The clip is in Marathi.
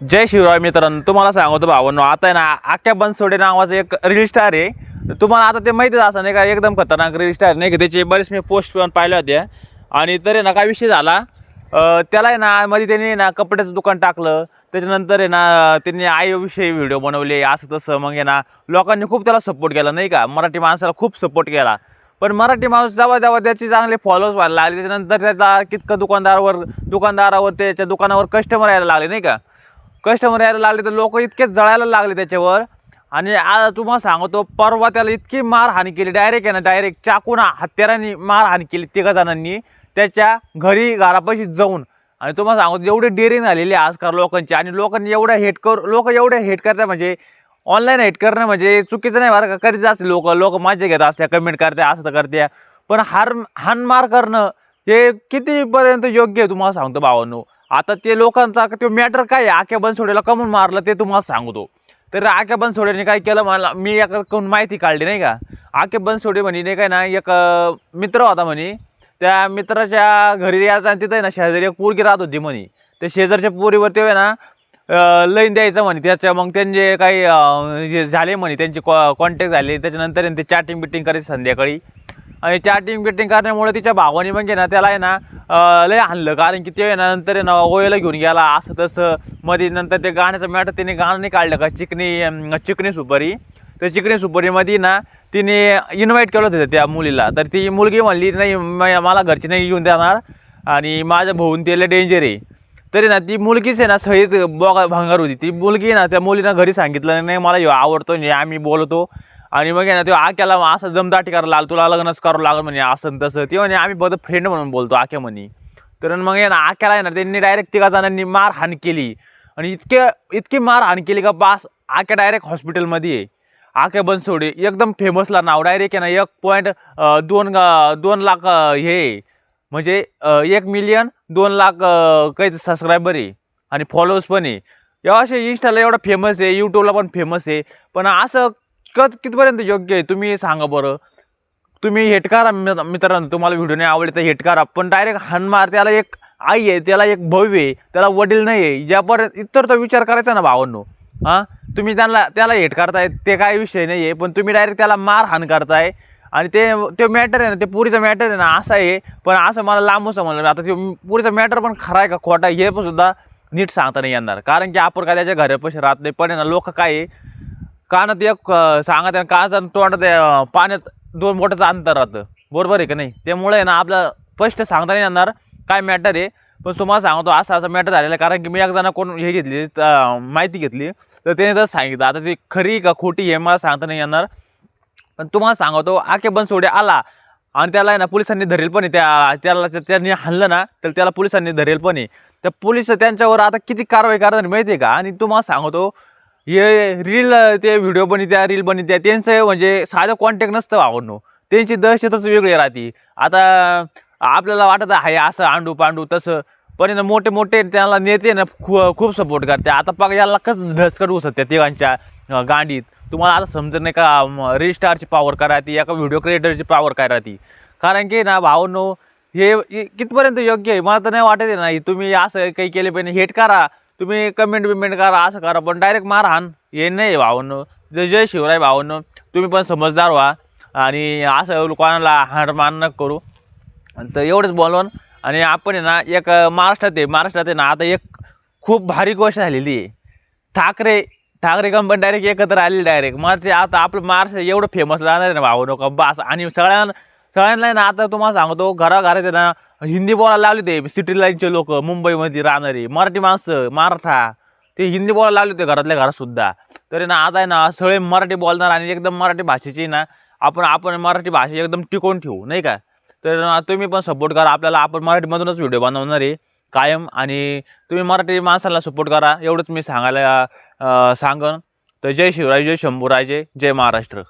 जय शिवराय मित्रांनो तुम्हाला सांगतो भावांनो आता आहे ना आख्या बनसोडे नावाचं एक रील स्टार आहे. तुम्हाला आता ते माहितीच असं नाही का एकदम खतरनाक रील स्टार नाही का? त्याचे बरेच मी पोस्ट पण पाहिल्या होत्या आणि तरी ना काय विषय झाला? त्याला आहे ना मध्ये त्यांनी ना कपड्याचं दुकान टाकलं. त्याच्यानंतर आहे ना त्यांनी आईविषयी व्हिडिओ बनवले असं तसं. मग आहे ना लोकांनी खूप त्याला सपोर्ट केला नाही का? मराठी माणसाला खूप सपोर्ट केला. पण मराठी माणूस जेव्हा जेव्हा त्याचे चांगले फॉलोअर्स व्हायला लागले त्याच्यानंतर त्याचा कितकं दुकानदारावर दुकानदारावर त्याच्या दुकानावर कस्टमर यायला लागले नाही का? कस्टमर यायला लागले तर लोक इतके जळायला लागले त्याच्यावर. आणि आज तुम्हाला सांगतो परवा त्याला इतकी मारहाणी केली. डायरेक्ट आहे ना डायरेक्ट चाकून हत्यारांनी मारहाणी केली तिघा जणांनी. त्याच्या घरी घरापाशी जाऊन. आणि तुम्हाला सांगतो एवढी डेअरिंग झालेली आहे आजकाल लोकांची. आणि लोकांनी एवढं हेट कर लोक एवढे हेट करतात म्हणजे ऑनलाईन हेट करणं म्हणजे चुकीचं नाही बरं का? करीत असते लोक. लोक माझे घेत असते कमेंट करते असं तर करते पण हार हानमार करणं हे कितीपर्यंत योग्य आहे तुम्हाला सांगतो भावांनो. आता ते लोकांचा तो मॅटर काय आहे? आख्या बनसोडेला कमून मारलं ते तुम्हाला सांगतो. तर आख्या बनसोडेने काय केलं मला मी एकाकडून माहिती काढली नाही का? आख्या बनसोडे म्हणे नाही काय ना एक मित्र होता म्हणे. त्या मित्राच्या घरी यायचा आणि तिथं ना शेजारी एक पोरगी राहत होती म्हणे. त्या शेजारच्या पोरीवर ते ना लईन द्यायचं म्हणे. त्याच्या मग त्यांचे काही हे झाले म्हणे. त्यांचे कॉन्टॅक्ट झाले. त्याच्यानंतर ते चॅटिंग बिटिंग करायची संध्याकाळी. आणि चॅटिंग बिटिंग करण्यामुळे तिच्या भावाने म्हणजे ना त्याला आहे ना लय आणलं कारण की ते आहे ना नंतर ना ओयला घेऊन गेला असं तसं. मध्ये नंतर ते गाण्याचं मॅटर तिने गाणं नाही काढलं का चिकनी चिकनी सुपारी. तर चिकनी सुपारीमध्ये ना तिने इन्व्हाइट केलं होतं त्या मुलीला. तर ती मुलगी म्हणली नाही मला घरची नाही येऊन देणार. आणि माझ्या भाऊन त्याला डेंजर आहे. तरी ना ती मुलगीच आहे ना सहित बोगा भांगार होती. ती मुलगी ना त्या मुलीनं घरी सांगितलं नाही मला आवडतो नाही आम्ही बोलतो. आणि मग आहे ना तो आक्याला असं दमदाटी करायला लागला तुला लग्नच करावं लागलं म्हणे असं तसं. ते म्हणे आम्ही बघ फ्रेंड म्हणून बोलतो आक्या म्हणे. तर मग आहे ना आक्याला आहे ना त्यांनी डायरेक्ट तिघा जणांनी मारहाण केली. आणि इतके इतकी मारहाण केली का बास आक्या डायरेक्ट हॉस्पिटलमध्ये आहे. आके बनसोडे एकदम फेमसला नाव. डायरेक्ट आहे ना एक पॉईंट दोन दोन लाख हे आहे. म्हणजे एक मिलियन दोन लाख काही सबस्क्रायबर आहे. आणि फॉलोअर्स पण आहे. असे इंस्टाला एवढा फेमस आहे यूट्यूबला पण फेमस आहे. पण असं कत कितपर्यंत योग्य आहे? तुम्ही सांगा बरं. तुम्ही हेटकार मित्र- मित्रांनो तुम्हाला व्हिडिओ नाही आवडले तर हेट पण डायरेक्ट हनमार त्याला एक आई आहे त्याला एक भव्य आहे त्याला वडील नाही आहे. ज्यापर्यंत इतर तो विचार करायचा ना भावांनो. हां? तुम्ही त्यांना त्याला हेट करताय ते काय विषय नाही आहे. पण तुम्ही डायरेक्ट त्याला मार हाण करताय. आणि ते ते मॅटर आहे ना ते पुरीचं मॅटर आहे ना असं आहे. पण असं मला लांब समजलं आता ते पुरीचं मॅटर पण खरा आहे का खोटा आहे हे पण सुद्धा नीट सांगता नाही येणार. कारण की आपण काय त्याच्या घरापाशी राहत नाही. पण ना लोक काय आहे कानात एक सांगा सांगत आहे कानाचा आणि तोंडात पाण्यात दोन बोटाचं अंतर राहतं. बरोबर आहे का नाही? त्यामुळे आहे ना आपलं स्पष्ट सांगता नाही येणार काय मॅटर आहे? पण तुम्हाला सांगतो असं असं मॅटर झालेलं आहे. कारण की मी एक जण कोण हे घेतली माहिती घेतली तर त्याने तर सांगितलं. आता ती खरी का खोटी हे मला सांगता नाही येणार. पण तुम्हाला सांगतो आके बनसोडे आला आणि त्याला आहे ना पोलिसांनी धरेल पण आहे. त्या त्याला त्यांनी हल्लं ना तर त्याला पोलिसांनी धरेल पण आहे. त्या पोलीस त्यांच्यावर आता किती कारवाई करणार माहिती आहे का? आणि तुम्हाला सांगतो हे रील ते व्हिडिओ बनत्या रील बनत्या त्यांचं म्हणजे साधं कॉन्टॅक्ट नसतं आवडणं त्यांची दहशतच वेगळी राहते. आता आपल्याला वाटत आहे असं आंडू पांडू तसं. पण आहे ना मोठे मोठे त्याला नेते ना खू खूप सपोर्ट करते. आता पग याला कसं ढसकर उसत तिघांच्या गांडीत. तुम्हाला आता समजत नाही का रील पॉवर काय राहते या का व्हिडिओ क्रिएटरची पॉवर काय राहते. कारण की ना भावनो हे कितपर्यंत योग्य आहे? मला तर नाही वाटत आहे ना तुम्ही असं काही केले पाहिजे हेट करा. तुम्ही कमेंट बिमेंट करा असं करा पण डायरेक्ट मारहाण हे नाही भावनो जय जय शिवराय भावनो तुम्ही पण समजदार व्हा. आणि असं कोणाला हार मान करू. तर एवढंच बोलून. आणि आपण आहे ना एक महाराष्ट्रात आहे महाराष्ट्रात आहे ना आता एक खूप भारी गोष्ट झालेली आहे. ठाकरे ठाकरे कंपनी डायरेक्ट एकत्र आलेली डायरेक्ट मग ते आता आपलं महाराष्ट्र एवढं फेमस राहणार आहे ना भाऊ नका बस. आणि सगळ्यांना सगळ्यांना ना आता तुम्हाला सांगतो घराघरात आहे ना हिंदी बोलायला लावले ते सिटी लाईनचे लोक मुंबईमध्ये राहणारे मराठी माणसं मराठा ते हिंदी बोलायला लावले होते घरातल्या घरात सुद्धा. तरी ना आता आहे ना सगळे मराठी बोलणार आणि एकदम मराठी भाषेची ना आपण आपण मराठी भाषा एकदम टिकवून ठेवू नाही का? तर तुम्ही पण सपोर्ट करा. आपल्याला आपण मराठीमधूनच व्हिडिओ बनवणार आहे कायम. आणि तुम्ही मराठी माणसाला सपोर्ट करा. एवढंच मी सांगायला सांगन. तर जय शिवराय जय शंभूराजे जय महाराष्ट्र.